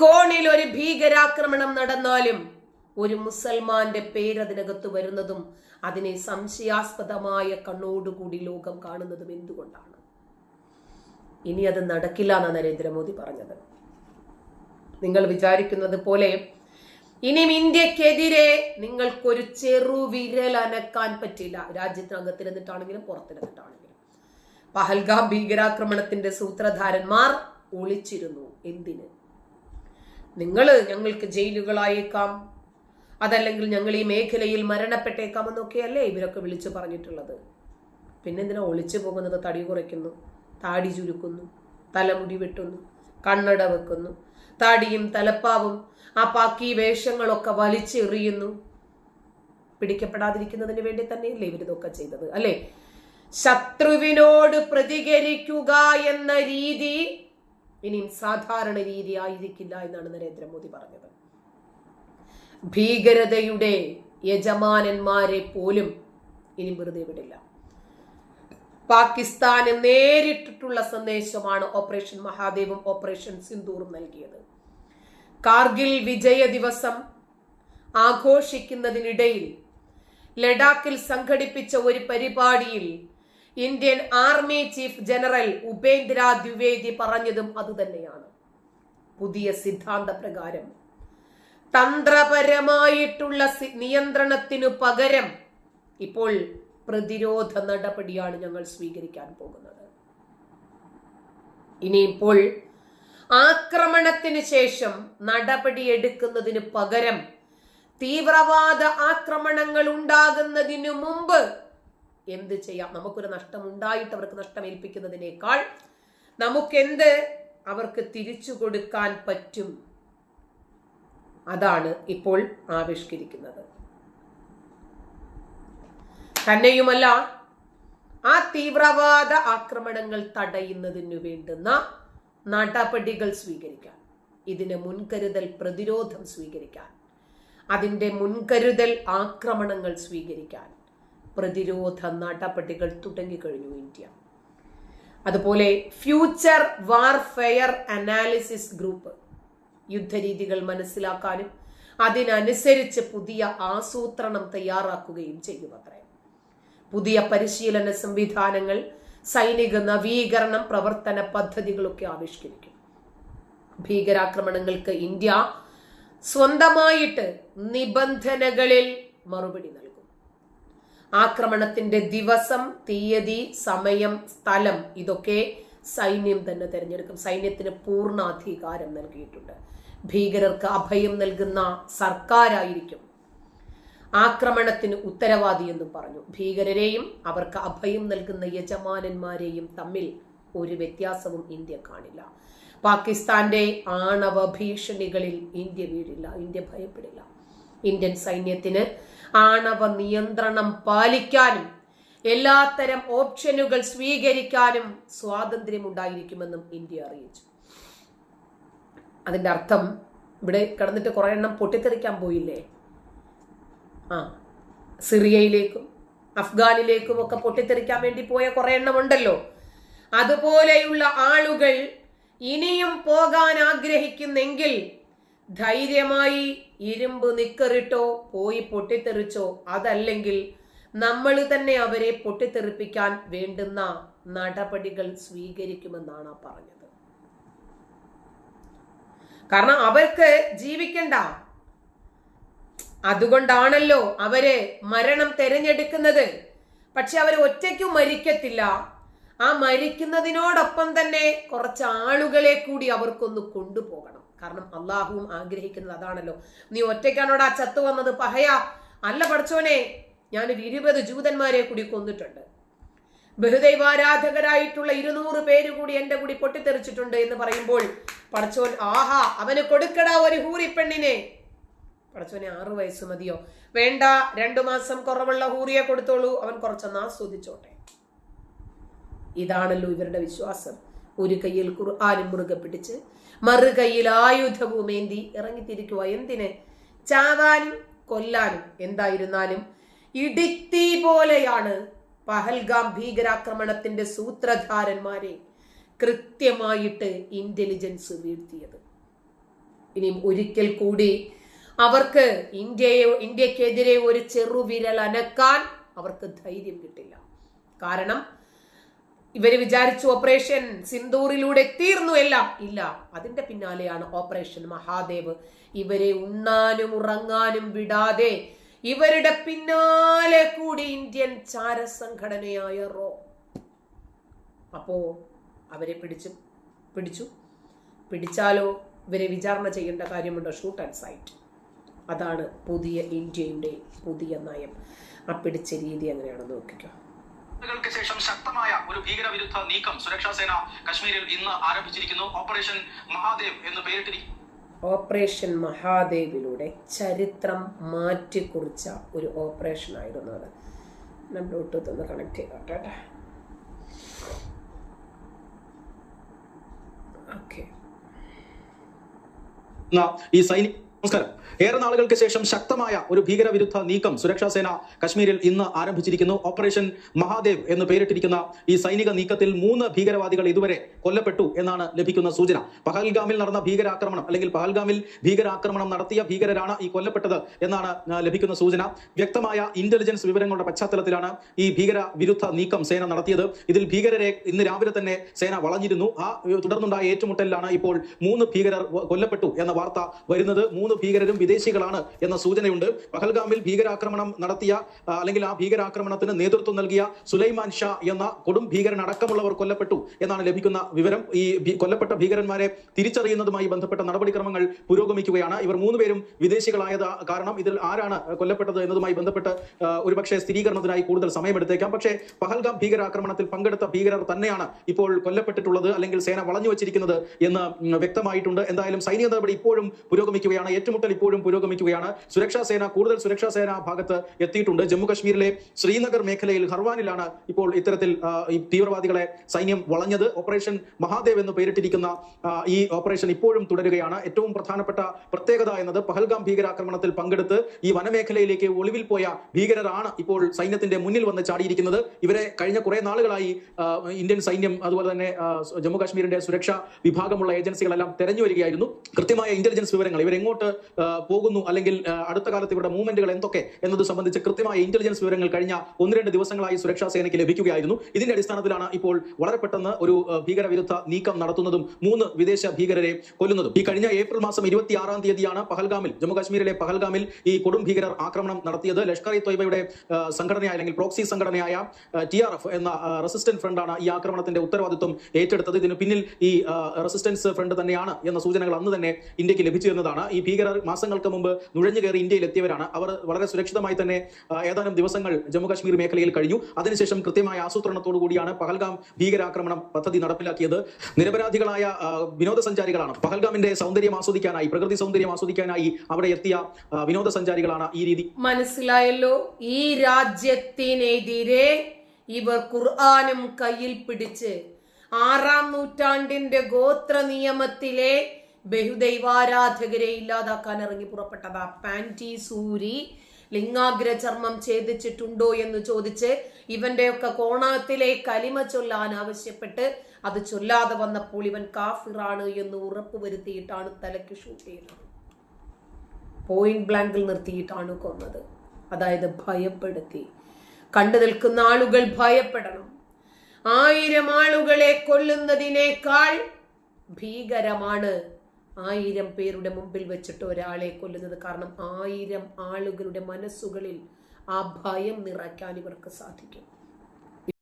കോണിൽ ഒരു ഭീകരാക്രമണം നടന്നാലും ഒരു മുസൽമാന്റെ പേരതിനകത്ത് വരുന്നതും അതിനെ സംശയാസ്പദമായ കണ്ണോടുകൂടി ലോകം കാണുന്നതും എന്തുകൊണ്ടാണ്? ഇനി അത് നടക്കില്ല എന്നാണ് നരേന്ദ്രമോദി പറഞ്ഞത്. നിങ്ങൾ വിചാരിക്കുന്നത് പോലെ ഇനിയും ഇന്ത്യക്കെതിരെ നിങ്ങൾക്കൊരു ചെറുവിരൽ അനക്കാൻ പറ്റില്ല. രാജ്യത്തിനകത്തിരുന്നിട്ടാണെങ്കിലും പുറത്തിരുന്നിട്ടാണെങ്കിലും. പഹൽഗാം ഭീകരാക്രമണത്തിന്റെ സൂത്രധാരന്മാർ ഒളിച്ചിരുന്നു. എന്തിന്? നിങ്ങൾ ഞങ്ങൾക്ക് ജയിലുകളായേക്കാം. അതല്ലെങ്കിൽ ഞങ്ങൾ ഈ മേഖലയിൽ മരണപ്പെട്ടേക്കാം എന്നൊക്കെയല്ലേ ഇവരൊക്കെ വിളിച്ചു പറഞ്ഞിട്ടുള്ളത്. പിന്നെന്തിനാ ഒളിച്ചു പോകുന്നത്? തടി കുറയ്ക്കുന്നു താടി ചുരുക്കുന്നു തലമുടി വെട്ടുന്നു കണ്ണട വെക്കുന്നു താടിയും തലപ്പാവും ആ പാക്കി വേഷങ്ങളൊക്കെ വലിച്ചെറിയുന്നു. പിടിക്കപ്പെടാതിരിക്കുന്നതിന് വേണ്ടി തന്നെയല്ലേ ഇവരിതൊക്കെ ചെയ്തത് അല്ലേ? ശത്രുവിനോട് പ്രതികരിക്കുക എന്ന രീതി ഇനിയും സാധാരണ രീതി ആയിരിക്കില്ല എന്നാണ് നരേന്ദ്രമോദി പറഞ്ഞത്. ഭീകരതയുടെ യജമാനന്മാരെ പോലും ഇനി വെറുതെ വിടില്ല. പാകിസ്ഥാന് നേരിട്ടിട്ടുള്ള സന്ദേശമാണ് ഓപ്പറേഷൻ മഹാദേവും ഓപ്പറേഷൻ സിന്ദൂറും നൽകിയത്. കാർഗിൽ വിജയ ദിവസം ആഘോഷിക്കുന്നതിനിടയിൽ ലഡാക്കിൽ സംഘടിപ്പിച്ച ഒരു പരിപാടിയിൽ Indian army chief general Upendra Dwivedi പറഞ്ഞതും അതുതന്നെയാണ്. പുതിയ സിദ്ധാന്ത പ്രകാരം തന്ത്രപരമായിട്ടുള്ള നിയന്ത്രണത്തിനു പകരം ഇപ്പോൾ പ്രതിരോധ നടപടിയാണ് ഞങ്ങൾ സ്വീകരിക്കാൻ പോകുന്നത്. ഇനിയിപ്പോൾ ആക്രമണത്തിന് ശേഷം നടപടി എടുക്കുന്നതിന് പകരം തീവ്രവാദ ആക്രമണങ്ങൾ ഉണ്ടാകുന്നതിനു മുമ്പ് എന്ത് ചെയ്യാം? നമുക്കൊരു നഷ്ടം ഉണ്ടായിട്ട് അവർക്ക് നഷ്ടമേൽപ്പിക്കുന്നതിനേക്കാൾ നമുക്കെന്ത് അവർക്ക് തിരിച്ചു കൊടുക്കാൻ പറ്റും? അതാണ് ഇപ്പോൾ ആവിഷ്കരിക്കുന്നത്. തന്നെയുമല്ല ആ തീവ്രവാദ ആക്രമണങ്ങൾ തടയുന്നതിനു വേണ്ടുന്ന നടപടികൾ സ്വീകരിക്കാൻ ഇതിന് മുൻകരുതൽ പ്രതിരോധം സ്വീകരിക്കാൻ അതിന്റെ മുൻകരുതൽ ആക്രമണങ്ങൾ സ്വീകരിക്കാൻ. പ്രതിരോധ നടപടികൾ തുടങ്ങിക്കഴിഞ്ഞു ഇന്ത്യ. അതുപോലെ ഫ്യൂച്ചർ വാർഫെയർ അനാലിസിസ് ഗ്രൂപ്പ് യുദ്ധരീതികൾ മനസ്സിലാക്കാനും അതിനനുസരിച്ച് പുതിയ ആസൂത്രണം തയ്യാറാക്കുകയും ചെയ്യുമത്രേ. പുതിയ പരിശീലന സംവിധാനങ്ങൾ സൈനിക നവീകരണം പ്രവർത്തന പദ്ധതികളൊക്കെ ആവിഷ്കരിക്കും. ഭീകരാക്രമണങ്ങൾക്ക് ഇന്ത്യ സ്വന്തമായിട്ട് നിബന്ധനകളിൽ മറുപടി നൽകും. ആക്രമണത്തിന്റെ ദിവസം തീയതി സമയം സ്ഥലം ഇതൊക്കെ സൈന്യം തന്നെ തിരഞ്ഞെടുക്കും. സൈന്യത്തിന് പൂർണാധികാരം നൽകിയിട്ടുണ്ട്. ഭീകരർക്ക് അഭയം നൽകുന്ന സർക്കാരായിരിക്കും. ആക്രമണത്തിന് ഉത്തരവാദി എന്നും പറഞ്ഞു. ഭീകരരെയും അവർക്ക് അഭയം നൽകുന്ന യജമാനന്മാരെയും തമ്മിൽ ഒരു വ്യത്യാസവും ഇന്ത്യ കാണില്ല. പാകിസ്ഥാന്റെ ആണവ ഭീഷണികളിൽ ഇന്ത്യ വീഴില്ല ഇന്ത്യ ഭയപ്പെടില്ല. ഇന്ത്യൻ സൈന്യത്തിന് ആണവ നിയന്ത്രണം പാലിക്കാനും എല്ലാത്തരം ഓപ്ഷനുകൾ സ്വീകരിക്കാനും സ്വാതന്ത്ര്യമുണ്ടായിരിക്കുമെന്നും ഇന്ത്യ അറിയിച്ചു. അതിന്റെ അർത്ഥം ഇവിടെ കിടന്നിട്ട് കുറെ എണ്ണം പൊട്ടിത്തെറിക്കാൻ പോയില്ലേ? ആ സിറിയയിലേക്കും അഫ്ഗാനിലേക്കും ഒക്കെ പൊട്ടിത്തെറിക്കാൻ വേണ്ടി പോയ കുറെ എണ്ണം ഉണ്ടല്ലോ. അതുപോലെയുള്ള ആളുകൾ ഇനിയും പോകാൻ ആഗ്രഹിക്കുന്നെങ്കിൽ ധൈര്യമായി ഇരുമ്പ് നിക്കറിട്ടോ പോയി പൊട്ടിത്തെറിച്ചോ അതല്ലെങ്കിൽ നമ്മൾ തന്നെ അവരെ പൊട്ടിത്തെറിപ്പിക്കാൻ വേണ്ടുന്ന നടപടികൾ സ്വീകരിക്കുമെന്നാണ് പറഞ്ഞത്. കാരണം അവർക്ക് ജീവിക്കണ്ട. അതുകൊണ്ടാണല്ലോ അവരെ മരണം തെരഞ്ഞെടുക്കുന്നത്. പക്ഷെ അവർ ഒറ്റയ്ക്ക് മരിക്കത്തില്ല. ആ മരിക്കുന്നതിനോടൊപ്പം തന്നെ കുറച്ച് ആളുകളെ കൂടി അവർക്കൊന്ന് കൊണ്ടുപോകണം. കാരണം അള്ളാഹുവും ആഗ്രഹിക്കുന്നത് അതാണല്ലോ. നീ ഒറ്റയ്ക്കാണോടാ ചത്തു വന്നത്? പഹയ. അല്ല പഠിച്ചോനെ ഞാനൊരു ഇരുപത് ജൂതന്മാരെ കൂടി കൊന്നിട്ടുണ്ട്. ബഹുദൈവാരാധകരായിട്ടുള്ള ഇരുന്നൂറ് പേര് കൂടി എന്റെ കൂടി പൊട്ടിത്തെറിച്ചിട്ടുണ്ട് എന്ന് പറയുമ്പോൾ പടച്ചോൻ ആഹാ അവന് കൊടുക്കടാ ഒരു ഹൂറി പെണ്ണിനെ. പടച്ചോനെ ആറു വയസ്സ് മതിയോ? വേണ്ട രണ്ടു മാസം കുറവുള്ള ഹൂറിയെ കൊടുത്തോളൂ. അവൻ കുറച്ചൊന്ന് ആസ്വദിച്ചോട്ടെ. ഇതാണല്ലോ ഇവരുടെ വിശ്വാസം. ഒരു കയ്യിൽ ഖുർആാനും മുറുകെ പിടിച്ച് മറു കയ്യിൽ ആയുധവും ഏന്തി ഇറങ്ങിത്തിരിക്കുക. എന്തിന്? ചാവാനും കൊല്ലാനും എന്തായിരുന്നാലും ഇടിത്തി പോലെയാണ് പഹൽഗാം ഭീകരാക്രമണത്തിന്റെ സൂത്രധാരന്മാരെ കൃത്യമായിട്ട് ഇന്റലിജൻസ് വീഴ്ത്തിയത്. ഇനിയും ഒരിക്കൽ കൂടി അവർക്ക് ഇന്ത്യയെ ഇന്ത്യക്കെതിരെ ഒരു ചെറുവിരൽ അനക്കാൻ അവർക്ക് ധൈര്യം കിട്ടില്ല. കാരണം ഇവർ വിചാരിച്ചു ഓപ്പറേഷൻ സിന്ദൂറിലൂടെ തീർന്നു എല്ലാം. ഇല്ല അതിന്റെ പിന്നാലെയാണ് ഓപ്പറേഷൻ മഹാദേവ്. ഇവരെ ഉണ്ണാനും ഉറങ്ങാനും വിടാതെ ഇവരുടെ പിന്നാലെ കൂടി ഇന്ത്യൻ ചാരസംഘടനയായ റോ അപ്പോ അവരെ പിടിച്ചു പിടിച്ചു. പിടിച്ചാലോ ഇവരെ വിചാരണ ചെയ്യേണ്ട കാര്യമുണ്ടോ? ഷൂട്ട് ആൻഡ് സൈറ്റ് അതാണ് പുതിയ ഇന്ത്യയുടെ പുതിയ നയം. ആ പിടിച്ച രീതി എങ്ങനെയാണെന്ന് നോക്കിക്കോ. ൾക്ക് ശേഷം ശക്തമായ ഒരു ഭീകരവിരുദ്ധ നീക്കം സുരക്ഷാ സേന കശ്മീരിൽ ഇന്ന് ആരംഭിച്ചിരിക്കുന്നു. ഓപ്പറേഷൻ മഹാദേവ് എന്ന് പേരിട്ടിരിക്കുന്നു ഓപ്പറേഷൻ മഹാദേവിലൂടെ ചരിത്രം മാറ്റിക്കുറിച്ച ഒരു ഓപ്പറേഷൻ ആയിരുന്നു അത്. ഞാൻ ബ്ലൂടൂത്ത് ഒന്ന് കണക്ട് ചെയ്തോട്ടെ ഓക്കെ എന്ന ഈ സൈനിക നമസ്കാരം. ഏറെ നാളുകൾക്ക് ശേഷം ശക്തമായ ഒരു ഭീകരവിരുദ്ധ നീക്കം സുരക്ഷാ സേന കശ്മീരിൽ ഇന്ന് ആരംഭിച്ചിരിക്കുന്നു. ഓപ്പറേഷൻ മഹാദേവ് എന്ന് പേരിട്ടിരിക്കുന്ന ഈ സൈനിക നീക്കത്തിൽ മൂന്ന് ഭീകരവാദികൾ ഇതുവരെ കൊല്ലപ്പെട്ടു എന്നാണ് ലഭിക്കുന്ന സൂചന. പഹൽഗാമിൽ നടന്ന ഭീകരാക്രമണം അല്ലെങ്കിൽ പഹൽഗാമിൽ ഭീകരാക്രമണം നടത്തിയ ഭീകരരാണ് ഈ കൊല്ലപ്പെട്ടത് എന്നാണ് ലഭിക്കുന്ന സൂചന. വ്യക്തമായ ഇന്റലിജൻസ് വിവരങ്ങളുടെ പശ്ചാത്തലത്തിലാണ് ഈ ഭീകര വിരുദ്ധ നീക്കം സേന നടത്തിയത്. ഇതിൽ ഭീകരരെ ഇന്ന് രാവിലെ തന്നെ സേന വളഞ്ഞിരുന്നു. ആ തുടർന്നുണ്ടായ ഏറ്റുമുട്ടലിലാണ് ഇപ്പോൾ മൂന്ന് ഭീകരർ കൊല്ലപ്പെട്ടു എന്ന വാർത്ത വരുന്നത്. മൂന്ന് ഭീകരരും വിദേശികളാണ് എന്ന സൂചനയുണ്ട്. പഹൽഗാമിൽ ഭീകരാക്രമണം നടത്തിയ അല്ലെങ്കിൽ ആ ഭീകരാക്രമണത്തിന് നേതൃത്വം നൽകിയ സുലൈമാൻ ഷാ എന്ന കൊടും ഭീകരൻ അടക്കമുള്ളവർ കൊല്ലപ്പെട്ടു എന്നാണ് ലഭിക്കുന്ന വിവരം. ഈ കൊല്ലപ്പെട്ട ഭീകരന്മാരെ തിരിച്ചറിയുന്നതുമായി ബന്ധപ്പെട്ട നടപടിക്രമങ്ങൾ പുരോഗമിക്കുകയാണ്. ഇവർ മൂന്നുപേരും വിദേശികളായത് കാരണം ഇതിൽ ആരാണ് കൊല്ലപ്പെട്ടത് എന്നതുമായി ബന്ധപ്പെട്ട് ഒരുപക്ഷെ സ്ഥിരീകരണത്തിനായി കൂടുതൽ സമയമെടുത്തേക്കാം. പക്ഷേ പഹൽഗാം ഭീകരാക്രമണത്തിൽ പങ്കെടുത്ത ഭീകരർ തന്നെയാണ് ഇപ്പോൾ കൊല്ലപ്പെട്ടിട്ടുള്ളത് അല്ലെങ്കിൽ സേന വളഞ്ഞു വച്ചിരിക്കുന്നത് എന്ന് വ്യക്തമായിട്ടുണ്ട്. എന്തായാലും സൈനിക നടപടി ഇപ്പോഴും പുരോഗമിക്കുകയാണ്. ഏറ്റുമുട്ടൽ ഇപ്പോഴും പുരോഗമിക്കുകയാണ്. സുരക്ഷാ സേന കൂടുതൽ സുരക്ഷാ സേന ഭാഗത്ത് എത്തിയിട്ടുണ്ട്. ജമ്മു കശ്മീരിലെ ശ്രീനഗർ മേഖലയിൽ ഹർവാനിലാണ് ഇപ്പോൾ ഇത്തരത്തിൽ ഈ തീവ്രവാദികളെ സൈന്യം വളഞ്ഞത്. ഓപ്പറേഷൻ മഹാദേവ് എന്ന് പേരിട്ടിരിക്കുന്ന ഈ ഓപ്പറേഷൻ ഇപ്പോഴും തുടരുകയാണ്. ഏറ്റവും പ്രധാനപ്പെട്ട പ്രത്യേകത എന്നത് പഹൽഗാം ഭീകരാക്രമണത്തിൽ പങ്കെടുത്ത് ഈ വനമേഖലയിലേക്ക് ഒളിവിൽ പോയ ഭീകരരാണ് ഇപ്പോൾ സൈന്യത്തിന്റെ മുന്നിൽ വന്ന് ചാടിയിരിക്കുന്നത്. ഇവരെ കഴിഞ്ഞ കുറെ നാളുകളായി ഇന്ത്യൻ സൈന്യം അതുപോലെ തന്നെ ജമ്മു കാശ്മീരിന്റെ സുരക്ഷാ വിഭാഗമുള്ള ഏജൻസികളെല്ലാം തെരഞ്ഞു വരികയായിരുന്നു. കൃത്യമായ ഇന്റലിജൻസ് വിവരങ്ങൾ ഇവരെങ്ങോട്ട് പോകുന്നു അല്ലെങ്കിൽ അടുത്ത കാലത്ത് ഇവരുടെ മൂവ്മെന്റുകൾ എന്തൊക്കെ എന്നത് സംബന്ധിച്ച് കൃത്യമായ ഇന്റലിജൻസ് വിവരങ്ങൾ കഴിഞ്ഞ ഒന്ന് രണ്ട് ദിവസങ്ങളായി സുരക്ഷാ സേനയ്ക്ക് ലഭിക്കുകയായിരുന്നു. ഇതിന്റെ അടിസ്ഥാനത്തിലാണ് ഇപ്പോൾ വളരെ പെട്ടെന്ന് ഒരു ഭീകരവിരുദ്ധ നീക്കം നടത്തുന്നതും മൂന്ന് വിദേശ ഭീകരരെ കൊല്ലുന്നതും. ഈ കഴിഞ്ഞ ഏപ്രിൽ മാസം ഇരുപത്തി ആറാം തീയതിയാണ് പഹൽഗാമിൽ ജമ്മു കാശ്മീരിലെ പഹൽഗാമിൽ ഈ കൊടും ഭീകരർ ആക്രമണം നടത്തിയത്. ലഷ്കർ ഇ തൊയ്ബയുടെ സംഘടനയായ അല്ലെങ്കിൽ പ്രോക്സി സംഘടനയായ ടി ആർ എഫ് എന്ന റെസിസ്റ്റന്റ് ഫ്രണ്ടാണ് ഈ ആക്രമണത്തിന്റെ ഉത്തരവാദിത്വം ഏറ്റെടുത്തത്. ഇതിന് പിന്നിൽ ഈ റെസിസ്റ്റൻസ് ഫ്രണ്ട് തന്നെയാണ് എന്ന സൂചനകൾ അന്ന് തന്നെ ഇന്ത്യയ്ക്ക് ലഭിച്ചിരുന്നതാണ് ഈ ഭീകരർ മാസങ്ങൾക്ക് മുമ്പ് നുഴഞ്ഞു കയറി ഇന്ത്യയിൽ എത്തിയവരാണ് അവർ വളരെ സുരക്ഷിതമായി തന്നെ ഏതാനും ദിവസങ്ങൾ ജമ്മു കാശ്മീർ മേഖലയിൽ കഴിഞ്ഞു. അതിനുശേഷം കൃത്യമായ ആസൂത്രണത്തോടു കൂടിയാണ് പഹൽഗാം ഭീകരാക്രമണം പദ്ധതി നടപ്പിലാക്കിയത്. നിരപരാധികളായ വിനോദസഞ്ചാരികളാണ് പഹൽഗാമിന്റെ സൗന്ദര്യം ആസ്വദിക്കാനായി പ്രകൃതി സൗന്ദര്യം ആസ്വദിക്കാനായി അവിടെ എത്തിയ വിനോദസഞ്ചാരികളാണ് ഈ രീതി. മനസ്സിലായല്ലോ? ഈ രാജ്യത്തിനെതിരെ ഇവർ ഖുർആാനും കയ്യിൽ പിടിച്ച് ആറാം നൂറ്റാണ്ടിന്റെ ഗോത്ര നിയമത്തിലെ ബഹുദൈവാരാധകരെ ഇല്ലാതാക്കാൻ ഇറങ്ങി പുറപ്പെട്ടതാ. പാന്റി സൂരി ലിംഗാഗ്ര ചർമ്മം ഛേദിച്ചിട്ടുണ്ടോ എന്ന് ചോദിച്ച് ഇവന്റെയൊക്കെ കോണാത്തിലെ കലിമ ചൊല്ലാൻ ആവശ്യപ്പെട്ട് അത് ചൊല്ലാതെ വന്നപ്പോൾ ഇവൻ കാഫിറാണ് എന്ന് ഉറപ്പുവരുത്തിയിട്ടാണ് തലയ്ക്ക് ഷൂട്ട് ചെയ്തത്. പോയിന്റ് ബ്ലാങ്കിൽ നിർത്തിയിട്ടാണ് കൊന്നത്. അതായത് ഭയപ്പെടുത്തി. കണ്ടു നിൽക്കുന്ന ആളുകൾ ഭയപ്പെടണം. ആയിരം ആളുകളെ കൊല്ലുന്നതിനേക്കാൾ ഭീകരമാണ് ആയിരം പേരുടെ മുമ്പിൽ വെച്ചിട്ട് ഒരാളെ കൊല്ലുന്നത് കാരണം ആയിരം ആളുകളുടെ മനസ്സുകളിൽ ആ ഭയം നിറയ്ക്കാൻ ഇവർക്ക് സാധിക്കും.